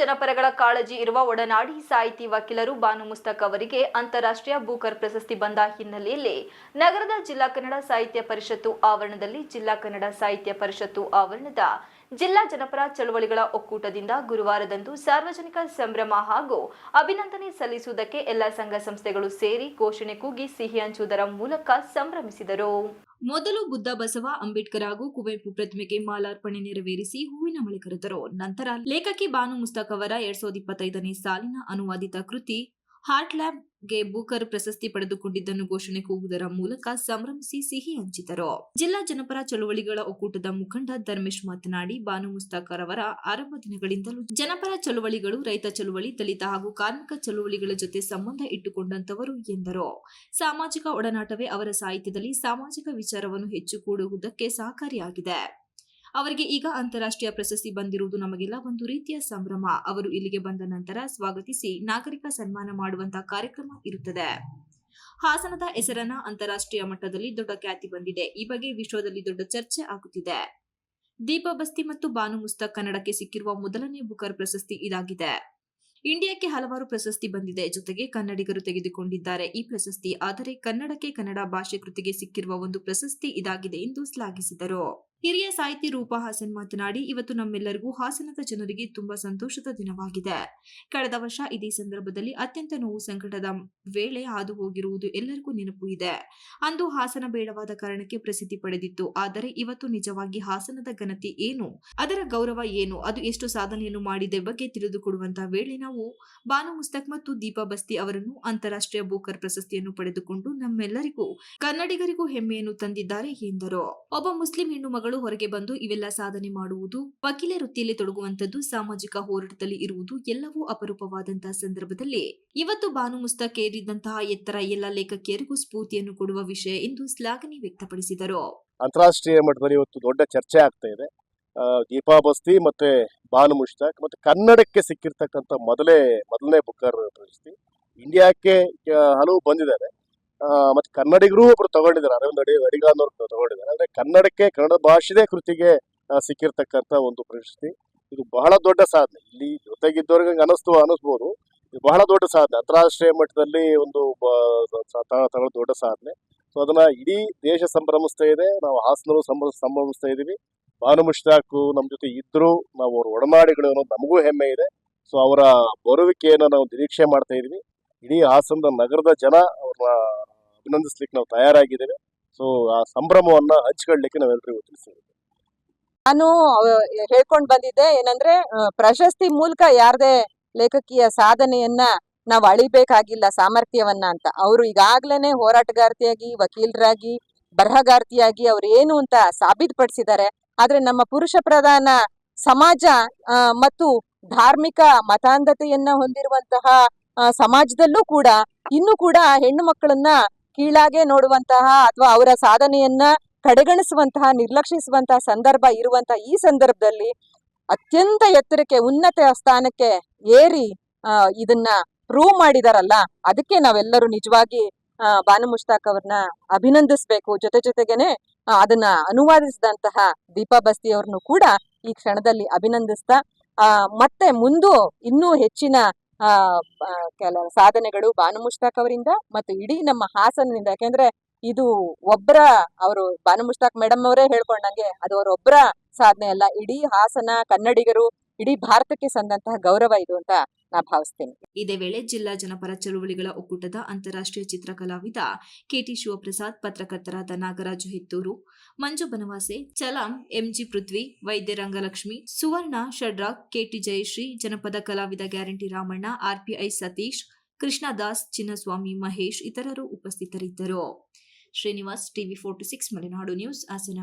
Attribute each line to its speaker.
Speaker 1: ಜನಪರಗಳ ಕಾಳಜಿ ಇರುವ ಒಡನಾಡಿ ಸಾಹಿತಿ ವಕೀಲರು ಬಾನು ಮುಸ್ತಕ್ ಅವರಿಗೆ ಅಂತಾರಾಷ್ಟ್ರೀಯ ಬೂಕರ್ ಪ್ರಶಸ್ತಿ ಬಂದ ಹಿನ್ನೆಲೆಯಲ್ಲಿ ನಗರದ ಜಿಲ್ಲಾ ಕನ್ನಡ ಸಾಹಿತ್ಯ ಪರಿಷತ್ತು ಆವರಣದಲ್ಲಿ ಜಿಲ್ಲಾ ಕನ್ನಡ ಸಾಹಿತ್ಯ ಪರಿಷತ್ತು ಆವರಣದ ಜಿಲ್ಲಾ ಜನಪರ ಚಳವಳಿಗಳ ಒಕ್ಕೂಟದಿಂದ ಗುರುವಾರದಂದು ಸಾರ್ವಜನಿಕ ಸಂಭ್ರಮ ಹಾಗೂ ಅಭಿನಂದನೆ ಸಲ್ಲಿಸುವುದಕ್ಕೆ ಎಲ್ಲ ಸಂಘ ಸಂಸ್ಥೆಗಳು ಸೇರಿ ಘೋಷಣೆ ಕೂಗಿ ಸಿಹಿ ಹಂಚುವುದರ ಮೂಲಕ ಸಂಭ್ರಮಿಸಿದರು. ಮೊದಲು ಬುದ್ಧ ಬಸವ, ಅಂಬೇಡ್ಕರ್ ಹಾಗೂ ಕುವೆಂಪು ಪ್ರತಿಮೆಗೆ ಮಾಲಾರ್ಪಣೆ ನೆರವೇರಿಸಿ ಹೂವಿನ ಮಳೆ ಕರೆದರು ನಂತರ ಲೇಖಕಿ ಬಾನು ಮುಸ್ತಕ್ ಅವರ ಎರಡ್ ಸಾವಿರದ ಇಪ್ಪತ್ತೈದನೇ ಸಾಲಿನ ಅನುವಾದಿತ ಕೃತಿ ಹಾರ್ಟ್ ಲ್ಯಾಬ್ಗೆ ಬೂಕರ್ ಪ್ರಶಸ್ತಿ ಪಡೆದುಕೊಂಡಿದ್ದನ್ನು ಘೋಷಣೆ ಕೂಗುವುದರ ಮೂಲಕ ಸಂಭ್ರಮಿಸಿ ಸಿಹಿ ಹಂಚಿದರು. ಜಿಲ್ಲಾ ಜನಪರ ಚಳುವಳಿಗಳ ಒಕ್ಕೂಟದ ಮುಖಂಡ ಧರ್ಮೇಶ್ ಮಾತನಾಡಿ, ಬಾನು ಮುಸ್ತಾಕರ್ ಅವರ ಆರಂಭ ದಿನಗಳಿಂದಲೂ ಜನಪರ ಚಳುವಳಿಗಳು, ರೈತ ಚಳುವಳಿ, ದಲಿತ ಹಾಗೂ ಕಾರ್ಮಿಕ ಚಳುವಳಿಗಳ ಜೊತೆ ಸಂಬಂಧ ಇಟ್ಟುಕೊಂಡಂತವರು ಎಂದರು. ಸಾಮಾಜಿಕ ಒಡನಾಟವೇ ಅವರ ಸಾಹಿತ್ಯದಲ್ಲಿ ಸಾಮಾಜಿಕ ವಿಚಾರವನ್ನು ಹೆಚ್ಚು ಕೂಡುವುದಕ್ಕೆ ಸಹಕಾರಿಯಾಗಿದೆ. ಅವರಿಗೆ ಈಗ ಅಂತಾರಾಷ್ಟ್ರೀಯ ಪ್ರಶಸ್ತಿ ಬಂದಿರುವುದು ನಮಗೆಲ್ಲ ಒಂದು ರೀತಿಯ ಸಂಭ್ರಮ. ಅವರು ಇಲ್ಲಿಗೆ ಬಂದ ನಂತರ ಸ್ವಾಗತಿಸಿ ನಾಗರಿಕ ಸನ್ಮಾನ ಮಾಡುವಂತಹ ಕಾರ್ಯಕ್ರಮ ಇರುತ್ತದೆ. ಹಾಸನದ ಹೆಸರನ್ನ ಅಂತಾರಾಷ್ಟ್ರೀಯ ಮಟ್ಟದಲ್ಲಿ ದೊಡ್ಡ ಖ್ಯಾತಿ ಬಂದಿದೆ. ಈ ಬಗ್ಗೆ ವಿಶ್ವದಲ್ಲಿ ದೊಡ್ಡ ಚರ್ಚೆ ಆಗುತ್ತಿದೆ. ದೀಪ ಬಸ್ತಿ ಮತ್ತು ಬಾನು ಮುಸ್ತಕ್ ಕನ್ನಡಕ್ಕೆ ಸಿಕ್ಕಿರುವ ಮೊದಲನೇ ಬುಕರ್ ಪ್ರಶಸ್ತಿ ಇದಾಗಿದೆ. ಇಂಡಿಯಾಕ್ಕೆ ಹಲವಾರು ಪ್ರಶಸ್ತಿ ಬಂದಿದೆ. ಜೊತೆಗೆ ಕನ್ನಡಿಗರು ತೆಗೆದುಕೊಂಡಿದ್ದಾರೆ ಈ ಪ್ರಶಸ್ತಿ. ಆದರೆ ಕನ್ನಡಕ್ಕೆ ಕನ್ನಡ ಭಾಷೆ ಕೃತಿಗೆ ಸಿಕ್ಕಿರುವ ಒಂದು ಪ್ರಶಸ್ತಿ ಇದಾಗಿದೆ ಎಂದು ಶ್ಲಾಘಿಸಿದರು. ಹಿರಿಯ ಸಾಹಿತಿ ರೂಪಾ ಹಾಸನ್ ಮಾತನಾಡಿ, ಇವತ್ತು ನಮ್ಮೆಲ್ಲರಿಗೂ ಹಾಸನದ ಜನರಿಗೆ ತುಂಬಾ ಸಂತೋಷದ ದಿನವಾಗಿದೆ. ಕಳೆದ ವರ್ಷ ಇದೇ ಸಂದರ್ಭದಲ್ಲಿ ಅತ್ಯಂತ ನೋವು ಸಂಕಟದ ವೇಳೆ ಹಾದು ಹೋಗಿರುವುದು ಎಲ್ಲರಿಗೂ ನೆನಪು ಇದೆ. ಅಂದು ಹಾಸನ ಬೇಡವಾದ ಕಾರಣಕ್ಕೆ ಪ್ರಸಿದ್ಧಿ ಪಡೆದಿತ್ತು. ಆದರೆ ಇವತ್ತು ನಿಜವಾಗಿ ಹಾಸನದ ಘನತೆ ಏನು? ಅದರ ಗೌರವ ಏನು? ಅದು ಎಷ್ಟು ಸಾಧನೆಯನ್ನು ಮಾಡಿದೆ ಬಗ್ಗೆ ತಿಳಿದುಕೊಡುವಂತಹ ವೇಳೆ ನಾವು ಬಾನು ಮುಸ್ತಕ್ ಮತ್ತು ದೀಪಾ ಬಸ್ತಿ ಅವರನ್ನು ಅಂತಾರಾಷ್ಟ್ರೀಯ ಬೋಕರ್ ಪ್ರಶಸ್ತಿಯನ್ನು ಪಡೆದುಕೊಂಡು ನಮ್ಮೆಲ್ಲರಿಗೂ ಕನ್ನಡಿಗರಿಗೂ ಹೆಮ್ಮೆಯನ್ನು ತಂದಿದ್ದಾರೆ ಎಂದರು. ಒಬ್ಬ ಮುಸ್ಲಿಂ ಹೆಣ್ಣು ಮಗಳು ಹೊರಗೆ ಬಂದು ಇವೆಲ್ಲ ಸಾಧನೆ ಮಾಡುವುದು, ವಕೀಲ ವೃತ್ತಿಯಲ್ಲಿ ತೊಡಗುವಂತದ್ದು ಸಾಮಾಜಿಕ ಹೋರಾಟದಲ್ಲಿ ಇರುವುದು ಎಲ್ಲವೂ ಅಪರೂಪವಾದಂತಹ ಸಂದರ್ಭದಲ್ಲಿ. ಇವತ್ತು ಬಾನು ಮುಸ್ತಕ್ ಏರಿದಂತಹ ಎತ್ತರ ಎಲ್ಲ ಲೇಖಕಿಯರಿಗೂ ಸ್ಫೂರ್ತಿಯನ್ನು ಕೊಡುವ ವಿಷಯ ಎಂದು ಶ್ಲಾಘನೆ ವ್ಯಕ್ತಪಡಿಸಿದರು.
Speaker 2: ಅಂತಾರಾಷ್ಟ್ರೀಯ ಮಟ್ಟದಲ್ಲಿ ಇವತ್ತು ದೊಡ್ಡ ಚರ್ಚೆ ಆಗ್ತಾ ಇದೆ. ದೀಪಾ ಬಸ್ತಿ ಮತ್ತೆ ಬಾನು ಮುಷ್ತಾಕ್ ಮತ್ತೆ ಕನ್ನಡಕ್ಕೆ ಸಿಕ್ಕಿರ್ತಕ್ಕಂಥ ಮೊದಲೇ, ಮೊದಲನೇ ಬುಕ್ಕರ್ ಪ್ರಶಸ್ತಿ. ಇಂಡಿಯಾಕ್ಕೆ ಹಲವು ಬಂದಿದ್ದಾರೆ. ಮತ್ತೆ ಕನ್ನಡಿಗರು ಒಬ್ರು ತಗೊಂಡಿದ್ದಾರೆ. ಅರವಿಂದ್ ಅಡಿ ಅಡಿಗಾನವ್ರು ತಗೊಂಡಿದ್ದಾರೆ. ಅಂದ್ರೆ ಕನ್ನಡಕ್ಕೆ, ಕನ್ನಡ ಭಾಷೆದೇ ಕೃತಿಗೆ ಸಿಕ್ಕಿರ್ತಕ್ಕಂತ ಒಂದು ಪ್ರಶಸ್ತಿ. ಇದು ಬಹಳ ದೊಡ್ಡ ಸಾಧನೆ. ಇಲ್ಲಿ ಜೊತೆಗಿದ್ದವ್ರಿಗೆ ಅನಿಸ್ತು ಅನಿಸ್ಬೋದು. ಇದು ಬಹಳ ದೊಡ್ಡ ಸಾಧನೆ. ಅಂತಾರಾಷ್ಟ್ರೀಯ ಮಟ್ಟದಲ್ಲಿ ಒಂದು ತಗೊಳ್ಳೋ ದೊಡ್ಡ ಸಾಧನೆ. ಸೊ ಅದನ್ನ ಇಡೀ ದೇಶ ಸಂಭ್ರಮಿಸ್ತಾ ಇದೆ. ನಾವು ಹಾಸನರು ಸಂಭ್ರಮ ಸಂಭ್ರಮಿಸ್ತಾ ಇದೀವಿ. ಭಾನು ಮುಷ್ತಾಕು ನಮ್ಮ ಜೊತೆ ಇದ್ರು. ನಾವು ಅವ್ರ ಒಡನಾಡಿಗಳು ಅನ್ನೋದು ನಮಗೂ ಹೆಮ್ಮೆ ಇದೆ. ಸೊ ಅವರ ಬರುವಿಕೆಯನ್ನು ನಾವು ನಿರೀಕ್ಷೆ ಮಾಡ್ತಾ ಇದೀವಿ. ಇಡೀ ಹಾಸನದ ನಗರದ ಜನ ಅವ್ರನ್ನ ಅಭಿನಂದಿಸ್ಲಿಕ್ಕೆ ನಾವು ತಯಾರಾಗಿದ್ದೇವೆ. ಸೊ ಆ ಸಂಭ್ರಮವನ್ನ ಹಂಚ್ಕೊಳ್ಳಿಕ್ಕೆ ನಾವೆಲ್ಲರಿಗೂ ತಿಳಿಸಿದ್ದೇವೆ
Speaker 3: ನಾನು ಹೇಳ್ಕೊಂಡು ಬಂದಿದ್ದೆ ಏನಂದ್ರೆ ಪ್ರಶಸ್ತಿ ಮೂಲಕ ಯಾರದೇ ಲೇಖಕಿಯ ಸಾಧನೆಯನ್ನ ನಾವು ಅಳಿಬೇಕಾಗಿಲ್ಲ ಸಾಮರ್ಥ್ಯವನ್ನ ಅಂತ. ಅವರು ಈಗಾಗ್ಲೇನೆ ಹೋರಾಟಗಾರ್ತಿಯಾಗಿ, ವಕೀಲರಾಗಿ, ಬರಹಗಾರ್ತಿಯಾಗಿ ಅವ್ರು ಏನು ಅಂತ ಸಾಬೀತುಪಡಿಸಿದ್ದಾರೆ. ಆದ್ರೆ ನಮ್ಮ ಪುರುಷ ಪ್ರಧಾನ ಸಮಾಜ ಮತ್ತು ಧಾರ್ಮಿಕ ಮತಾಂಧತೆಯನ್ನ ಹೊಂದಿರುವಂತಹ ಸಮಾಜದಲ್ಲೂ ಕೂಡ, ಇನ್ನು ಕೂಡ ಹೆಣ್ಣು ಮಕ್ಕಳನ್ನ ಕೀಳಾಗೆ ನೋಡುವಂತಹ ಅಥವಾ ಅವರ ಸಾಧನೆಯನ್ನ ಕಡೆಗಣಿಸುವಂತಹ, ನಿರ್ಲಕ್ಷಿಸುವಂತಹ ಸಂದರ್ಭ ಇರುವಂತಹ ಈ ಸಂದರ್ಭದಲ್ಲಿ ಅತ್ಯಂತ ಎತ್ತರಕ್ಕೆ, ಉನ್ನತ ಸ್ಥಾನಕ್ಕೆ ಏರಿ ಇದನ್ನ ಪ್ರೂವ್ ಮಾಡಿದಾರಲ್ಲ, ಅದಕ್ಕೆ ನಾವೆಲ್ಲರೂ ನಿಜವಾಗಿ ಬಾನು ಮುಷ್ತಾಕ್ ಅವ್ರನ್ನ ಅಭಿನಂದಿಸ್ಬೇಕು. ಜೊತೆ ಜೊತೆಗೇನೆ ಅದನ್ನ ಅನುವಾದಿಸಿದಂತಹ ದೀಪಾ ಬಸ್ತಿ ಅವ್ರನ್ನು ಕೂಡ ಈ ಕ್ಷಣದಲ್ಲಿ ಅಭಿನಂದಿಸ್ತಾ ಮತ್ತೆ ಮುಂದೂ ಇನ್ನೂ ಹೆಚ್ಚಿನ ಕೆಲ ಸಾಧನೆಗಳು ಬಾನು ಮುಷ್ತಾಕ್ ಅವರಿಂದ ಮತ್ತು ಇಡೀ ನಮ್ಮ ಹಾಸನದಿಂದ ಯಾಕೆಂದ್ರೆ ಇದು ಒಬ್ಬರ ಅವರು ಬಾನು ಮುಷ್ತಾಕ್ ಮೇಡಮ್ ಅವರೇ ಹೇಳ್ಕೊಂಡಂಗೆ ಅದು ಅವರೊಬ್ಬರ ಸಾಧನೆ ಅಲ್ಲ. ಇಡೀ ಹಾಸನ ಕನ್ನಡಿಗರು ಇಡೀ ಭಾರತಕ್ಕೆ ಸಂದಂತಹ ಗೌರವ ಇದು ಅಂತ ನಾ ಭಾವಿಸ್ತೇನೆ.
Speaker 1: ಇದೇ ವೇಳೆ ಜಿಲ್ಲಾ ಜನಪರ ಚಳುವಳಿಗಳ ಒಕ್ಕೂಟದ ಅಂತಾರಾಷ್ಟ್ರೀಯ ಚಿತ್ರಕಲಾವಿದ ಕೆಟಿ ಶಿವಪ್ರಸಾದ್, ಪತ್ರಕರ್ತರಾದ ನಾಗರಾಜು ಹಿತ್ತೂರು, ಮಂಜು ಬನವಾಸೆ ಚಲಾಂ ಎಂಜಿ ಪೃಥ್ವಿ, ವೈದ್ಯ ರಂಗಲಕ್ಷ್ಮಿ, ಸುವರ್ಣ ಷಡ್ರಾಕ್ ಕೆಟಿ ಜಯಶ್ರೀ, ಜನಪದ ಕಲಾವಿದ ಗ್ಯಾರಂಟಿ ರಾಮಣ್ಣ, ಆರ್ಪಿಐ ಸತೀಶ್ ಕೃಷ್ಣದಾಸ್ ಚಿನ್ನಸ್ವಾಮಿ ಮಹೇಶ್ ಇತರರು ಉಪಸ್ಥಿತರಿದ್ದರು. Srinivas, TV forty six, Malenadu news, Hassan.